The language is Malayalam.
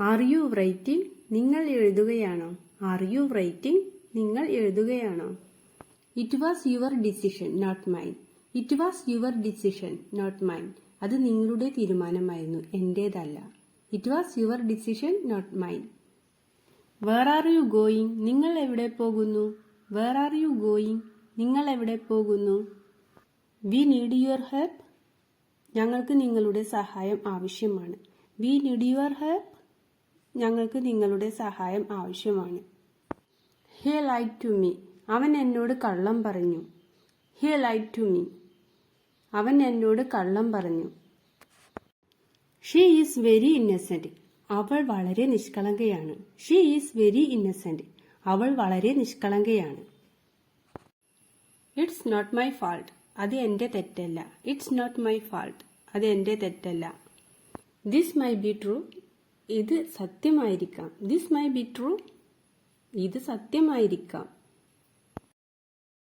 ആർ യു റൈറ്റിംഗ് നിങ്ങൾ എഴുതുകയാണോ? ആർ യു റൈറ്റിംഗ് നിങ്ങൾ എഴുതുകയാണോ? It was your decision not mine it was your decision not mine അത് നിങ്ങളുടെ തീരുമാനമായിരുന്നു എന്റേതല്ല. It was your decision not mine where are you going നിങ്ങൾ എവിടെ പോകുന്നു? വേർ ആർ യു ഗോയിങ് നിങ്ങൾ എവിടെ പോകുന്നു? വി നീഡ് യുവർ ഹെൽപ്പ് ഞങ്ങൾക്ക് നിങ്ങളുടെ സഹായം ആവശ്യമാണ്. വി നീഡ് യുവർ ഹെൽപ്പ് ഞങ്ങൾക്ക് നിങ്ങളുടെ സഹായം ആവശ്യമാണ്. ഹി ലൈക്ക് ടു മീ അവൻ എന്നോട് കള്ളം പറഞ്ഞു. ഹി ലൈക്ക് ടു മീ അവൻ എന്നോട് കള്ളം പറഞ്ഞു. ഷീ ഈസ് വെരി ഇന്നസെന്റ് അവൾ വളരെ നിഷ്കളങ്കയാണ്. ഷീ ഈസ് വെരി ഇന്നസെന്റ് അവൾ വളരെ നിഷ്കളങ്കയാണ്. ഇറ്റ്സ് നോട്ട് മൈ ഫാൾട്ട് അത് എന്റെ തെറ്റല്ല. ഇറ്റ്സ് നോട്ട് മൈ ഫാൾട്ട് അത് എന്റെ തെറ്റല്ല. ദിസ് മൈ ബി ട്രൂ ഇത് സത്യമായിരിക്കാം. ദിസ് മൈ ബി ട്രൂ ഇത് സത്യമായിരിക്കാം.